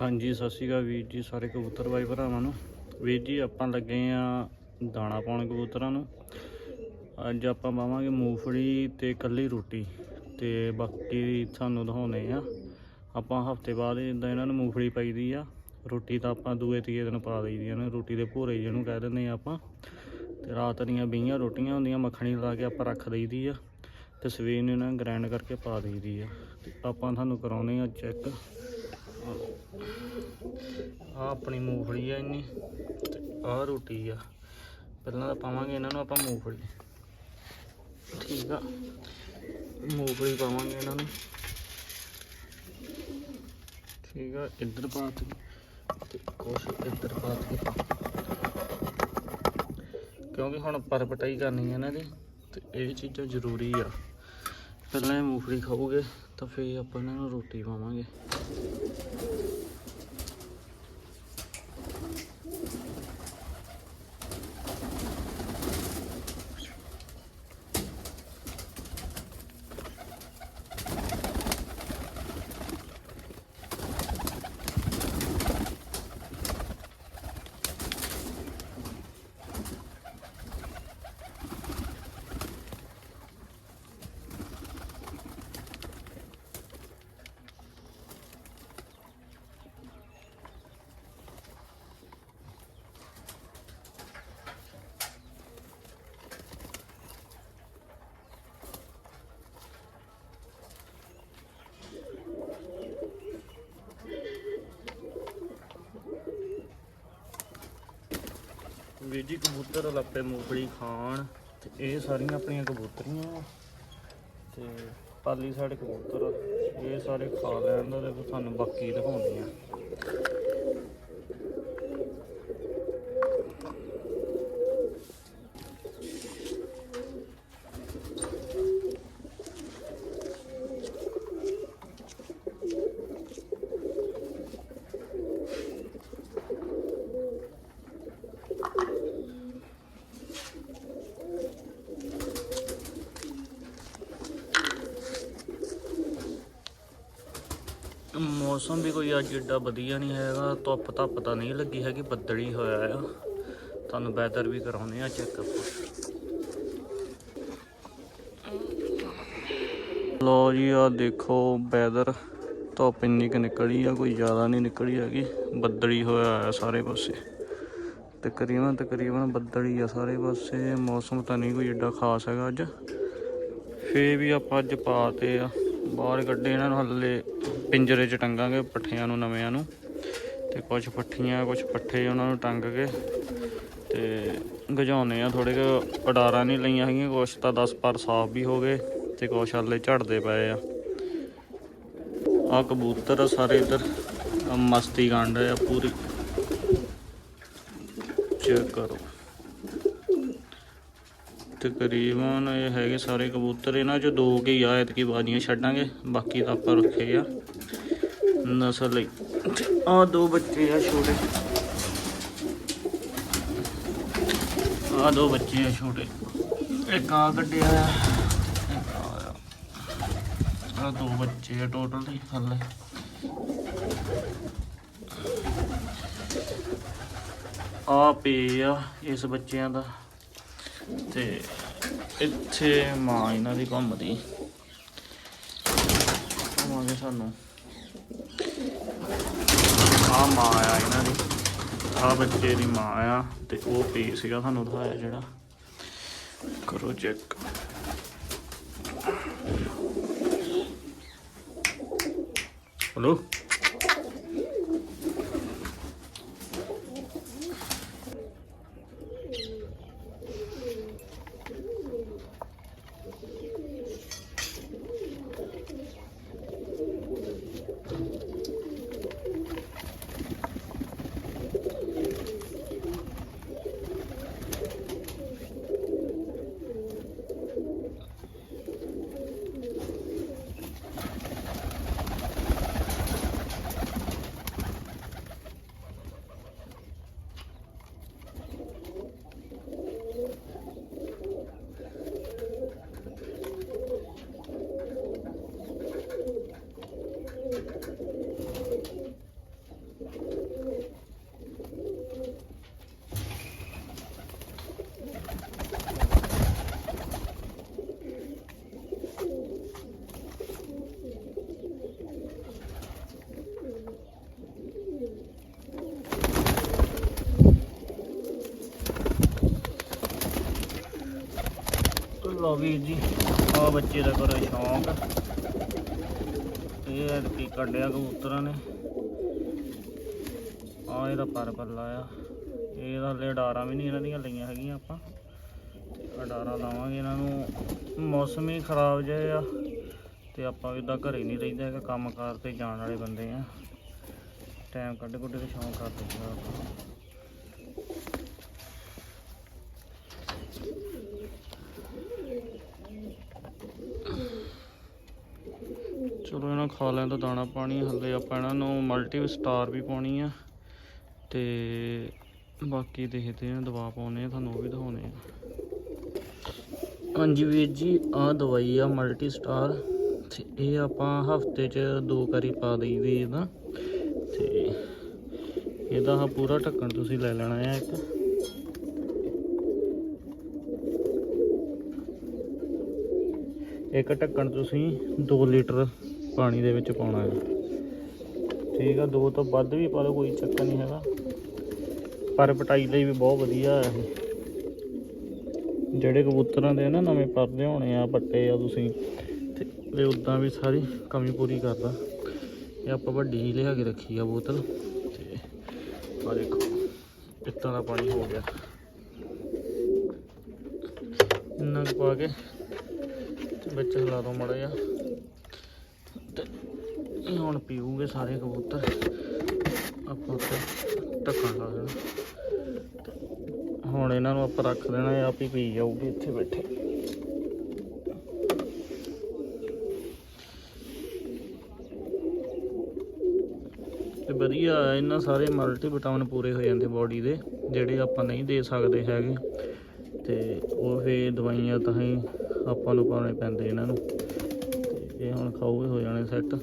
ਹਾਂਜੀ, ਸਤਿ ਸ਼੍ਰੀ ਅਕਾਲ ਵੀਰ ਜੀ, ਸਾਰੇ ਕਬੂਤਰ ਬਾਈ ਭਰਾਵਾਂ ਨੂੰ। ਵੀਰ ਜੀ, ਆਪਾਂ ਲੱਗੇ ਆ ਦਾਣਾ ਪਾਉਣ ਕਬੂਤਰਾਂ ਨੂੰ। ਅੱਜ ਆਪਾਂ ਪਾਵਾਂਗੇ ਮੂੰਗਫਲੀ ਤੇ ਕੱਲੀ ਰੋਟੀ ਤੇ ਬਾਕੀ ਤੁਹਾਨੂੰ ਦਿਖਾਉਣੇ ਆ ਆਪਾਂ ਹਫ਼ਤੇ ਬਾਅਦ ਇਦਾਂ ਇਹਨਾਂ ਨੂੰ ਮੂੰਗਫਲੀ ਪਾਈਦੀ ਆ। ਰੋਟੀ ਤਾਂ ਆਪਾਂ ਦੂਏ ਤੀਏ ਦਿਨ ਪਾ ਦਈਦੀ ਆ ਨਾ, ਰੋਟੀ ਦੇ ਭੋਰੇ ਜਿਹਨੂੰ ਕਹਿ ਦਿੰਦੇ ਆ ਆਪਾਂ। ਤੇ ਰਾਤ ਦੀਆਂ 20 ਰੋਟੀਆਂ ਹੁੰਦੀਆਂ, ਮੱਖਣੀ ਲਾ ਕੇ ਆਪਾਂ ਰੱਖ ਦਈਦੀ ਆ ਤੇ ਸਵੇਰ ਨੂੰ ਇਹਨਾਂ ਗ੍ਰਾਈਂਡ ਕਰਕੇ ਪਾ ਦਈਦੀ ਆ। ਤੇ ਆਪਾਂ ਤੁਹਾਨੂੰ ਕਰਾਉਣੇ ਆ ਚੈੱਕ ਆ ਆਪਣੀ ਮੂੰਗਫਲੀ ਆ ਇੰਨੀ, ਤੇ ਆ ਰੋਟੀ ਆ। ਪਹਿਲਾਂ ਤਾਂ ਪਾਵਾਂਗੇ ਇਹਨਾਂ ਨੂੰ ਆਪਾਂ ਮੂੰਗਫਲੀ। ਠੀਕ ਆ। ਮੂੰਗਫਲੀ ਪਾਵਾਂਗੇ ਇਹਨਾਂ ਨੂੰ। ਠੀਕ ਆ, ਇੱਧਰ ਪਾ ਤੀ ਤੇ ਕੁਛ ਇੱਧਰ ਪਾ ਤੀ ਕਿਉਂਕਿ ਹੁਣ ਪਰਪਟਾਈ ਕਰਨੀ ਹੈ ਇਹਨਾਂ ਦੀ, ਤੇ ਇਹ ਚੀਜ਼ਾਂ ਜ਼ਰੂਰੀ ਆ। ਪਹਿਲਾਂ ਇਹ ਮੂੰਗਫਲੀ ਖਾਓਗੇ, ਤਾਂ ਫੇਰ ਆਪਾਂ ਇਹਨਾਂ ਨੂੰ ਰੋਟੀ ਪਾਵਾਂਗੇ। ਵੀਰ ਜੀ, ਕਬੂਤਰ ਲੱਪੇ ਮੂੰਗਫਲੀ ਖਾਣ ਤੇ ਇਹ ਸਾਰੀਆਂ ਆਪਣੀਆਂ ਕਬੂਤਰੀਆਂ ਵਾਂ। ਤੇ ਪਾਲੀ ਸਾਡੇ ਕਬੂਤਰ, ਇਹ ਸਾਰੇ ਖਾ ਲੈਣ ਦਾ ਤੇ ਤੁਹਾਨੂੰ ਬਾਕੀ ਦਿਖਾਉਂਦੇ ਆ ਮੌਸਮ ਵੀ ਕੋਈ ਅੱਜ ਏਡਾ ਵਧੀਆ ਨਹੀਂ ਹੈਗਾ, ਧੁੱਪ ਧੱਪ ਤਾਂ ਨਹੀਂ ਲੱਗੀ ਹੈਗੀ, ਬੱਦਲ ਹੀ ਹੋਇਆ ਆ। ਤੁਹਾਨੂੰ ਵੈਦਰ ਵੀ ਕਰਾਉਨੇ ਆ ਚੈੱਕ ਲੋ ਜੀ ਆ ਦੇਖੋ ਵੈਦਰ ਧੁੱਪ ਇੰਨੀ ਕੁ ਨਿਕਲੀ ਆ, ਕੋਈ ਜ਼ਿਆਦਾ ਨਹੀਂ ਨਿਕਲੀ ਹੈਗੀ। ਬੱਦਲ ਹੀ ਹੋਇਆ ਆ ਸਾਰੇ ਪਾਸੇ। ਤਕਰੀਬਨ ਤਕਰੀਬਨ ਬੱਦਲ ਹੀ ਆ ਸਾਰੇ ਪਾਸੇ। ਮੌਸਮ ਤਾਂ ਨਹੀਂ ਕੋਈ ਏਡਾ ਖਾਸ ਹੈਗਾ ਅੱਜ। ਫੇ ਵੀ ਆਪਾਂ ਅੱਜ ਪਾਤੇ ਆ। ਬਾਹਰ ਕੱਢੇ ਇਹਨਾਂ ਨੂੰ, ਹੱਲੇ ਪਿੰਜਰੇ 'ਚ ਟੰਗਾਂਗੇ ਪੱਠਿਆਂ ਨੂੰ, ਨਵਿਆਂ ਨੂੰ। ਤੇ ਕੁਝ ਪੱਠੀਆਂ ਕੁਝ ਪੱਠੇ ਉਹਨਾਂ ਨੂੰ ਟੰਗ ਕੇ ਤੇ ਗਜਾਉਨੇ ਆ ਥੋੜੇ ਕੁ। ਅਡਾਰਾਂ ਨਹੀਂ ਲਈਆਂ ਹੈਗੀਆਂ, ਕੁਛ ਤਾਂ 10 ਪਰ ਸਾਫ਼ ਵੀ ਹੋ ਗਏ ਤੇ ਕੁਛ ਹੱਲੇ ਝੜਦੇ ਪਏ ਆ। ਆ ਕਬੂਤਰ ਆ ਸਾਰੇ ਇੱਧਰ। ਮਸਤੀ ਗੰਢ ਆ ਪੂਰੀ। ਚੈੱਕ ਕਰੋ। ਤਕਰੀਬਨ ਇਹ ਹੈਗੇ ਸਾਰੇ ਕਬੂਤਰ, ਇਹਨਾਂ ਚੋਂ ਦੋ ਕੇ ਹੀ ਆ, ਐਤਕੀ ਬਾਜ਼ੀਆਂ ਛੱਡਾਂਗੇ, ਬਾਕੀ ਤਾਂ ਆਪਾਂ ਰੱਖੇ ਆ ਨਸਲ ਲਈ। ਆ ਦੋ ਬੱਚੇ ਆ ਛੋਟੇ। ਆ ਦੋ ਬੱਚੇ ਆ ਛੋਟੇ। ਇੱਕ ਆ ਕੱਢਿਆ ਆ ਆ ਆ ਦੋ ਬੱਚੇ ਆ ਟੋਟਲ ਹੀ ਥੱਲੇ। ਆ ਪੇ ਆ ਇਸ ਬੱਚਿਆਂ ਦਾ। ਤੇ ਇੱਥੇ ਮਾਂ ਇਹਨਾਂ ਦੀ ਘੁੰਮਦੀ ਘੁੰਮਾਂਗੇ ਸਾਨੂੰ। ਆ ਮਾਂ ਆ ਇਹਨਾਂ ਦੀ। ਆ ਬੱਚੇ ਦੀ ਮਾਂ ਆ ਤੇ ਉਹ ਪੀ ਸੀਗਾ ਤੁਹਾਨੂੰ ਦਿਖਾਇਆ ਜਿਹੜਾ। ਕਰੋ ਚੈੱਕ ਹਲੋ ਲੋ ਵੀਰ ਜੀ, ਆ ਬੱਚੇ ਦਾ ਕਰੋ ਸ਼ੌਂਕ। ਇਹ ਐਡ ਕੀ ਕੱਢਿਆ ਕਬੂਤਰਾਂ ਨੇ। ਆ ਇਹਦਾ ਪਰ ਪੱਲਾ ਆ ਇਹਦਾ ਲੈ ਡਾਰਾਂ ਵੀ ਨਹੀਂ ਇਹਨਾਂ ਦੀਆਂ ਲਈਆਂ ਹੈਗੀਆਂ ਆਪਾਂ। ਅਡਾਰਾਂ ਲਾਵਾਂਗੇ ਇਹਨਾਂ ਨੂੰ। ਮੌਸਮ ਹੀ ਖਰਾਬ ਜਿਹਾ ਆ। ਤੇ ਆਪਾਂ ਵੀ ਇਦਾਂ ਘਰੇ ਨਹੀਂ ਰਹਿੰਦਾ ਹੈਗਾ ਕੰਮ ਕਾਰ ਤੇ ਜਾਣ ਵਾਲੇ ਬੰਦੇ ਆ। ਟਾਈਮ ਕੱਢ ਕੁੱਢ ਕੇ ਸ਼ੌਂਕ ਕਰ ਦਿੰਦਾ ਚਲੋ ਇਹਨਾਂ ਖਾ ਲੈਣ ਤਾਂ ਦਾਣਾ ਪਾਣੀ ਹੱਲੇ ਆਪਾਂ ਇਹਨਾਂ ਨੂੰ ਮਲਟੀ ਸਟਾਰ ਵੀ ਪਾਉਣੀ ਆ ਤੇ ਬਾਕੀ ਦੇਖਦੇ ਆ ਦਵਾ ਪਾਉਨੇ ਆ ਤੁਹਾਨੂੰ ਉਹ ਵੀ ਦਿਖਾਉਨੇ ਆ ਹਾਂਜੀ ਵੀਰ ਜੀ, ਆਹ ਦਵਾਈ ਆ ਮਲਟੀ ਸਟਾਰ ਤੇ ਇਹ ਆਪਾਂ ਹਫ਼ਤੇ 'ਚ ਦੋ ਵਾਰੀ ਪਾ ਦਈਦੀ ਇਹਦਾ। ਤੇ ਇਹਦਾ ਆਹ ਪੂਰਾ ਢੱਕਣ ਤੁਸੀਂ ਲੈ ਲੈਣਾ ਆ ਇੱਕ। ਇੱਕ ਢੱਕਣ ਤੁਸੀਂ 2 ਲੀਟਰ ਪਾਣੀ ਦੇ ਵਿੱਚ ਪਾਉਣਾ ਹੈ। ਠੀਕ ਆ, ਦੋ ਤੋਂ ਵੱਧ ਵੀ ਪਾ ਲਓ ਕੋਈ ਚੱਕਰ ਨਹੀਂ ਹੈਗਾ। ਪਰ ਪਟਾਈ ਲਈ ਵੀ ਬਹੁਤ ਵਧੀਆ ਹੈ ਇਹ। ਜਿਹੜੇ ਕਬੂਤਰਾਂ ਦੇ ਨਾ ਨਵੇਂ ਪਰਦੇ ਹੋਣੇ ਆ ਪੱਟੇ ਆ ਤੁਸੀਂ, ਤੇ ਇਹ ਉਦਾਂ ਵੀ ਸਾਰੀ ਕਮੀ ਪੂਰੀ ਕਰਦਾ। ਇਹ ਆਪਾਂ ਵੱਡੀ ਹੀ ਲਿਆ ਕੇ ਰੱਖੀ ਆ ਬੋਤਲ, ਤੇ ਆ ਦੇਖੋ, ਪਿੱਤਾਂ ਦਾ ਪਾਣੀ ਹੋ ਗਿਆ। ਇੰਨਾ ਕੁ ਪਾ ਕੇ ਵਿੱਚ ਹਿਲਾ ਦੋ ਮੜਾ ਜਿਹਾ। ਇਹ ਹੁਣ ਪੀਊਗੇ ਸਾਰੇ ਕਬੂਤਰ। ਆਪਾਂ ਉੱਤੇ ਢੱਕਣ ਲਾ ਦੇਣਾ। ਹੁਣ ਇਹਨਾਂ ਨੂੰ ਆਪਾਂ ਰੱਖ ਦੇਣਾ, ਇਹ ਆਪ ਹੀ ਪੀ ਜਾਊਗੇ ਇੱਥੇ ਬੈਠੇ। ਤੇ ਵਧੀਆ, ਇਹਨਾਂ ਸਾਰੇ ਮਲਟੀ ਵਿਟਾਮਿਨ ਪੂਰੇ ਹੋ ਜਾਂਦੇ ਬਾਡੀ ਦੇ, ਜਿਹੜੇ ਆਪਾਂ ਨਹੀਂ ਦੇ ਸਕਦੇ ਹੈਗੇ। ਤੇ ਉਹ ਫੇ ਦਵਾਈਆਂ ਤਾਂ ਹੀ ਆਪਾਂ ਨੂੰ ਪਾਉਣੇ ਪੈਂਦੇ ਇਹਨਾਂ ਨੂੰ। ਇਹ ਹੁਣ ਖਾਓਗੇ ਹੋ ਜਾਣੇ ਸੈੱਟ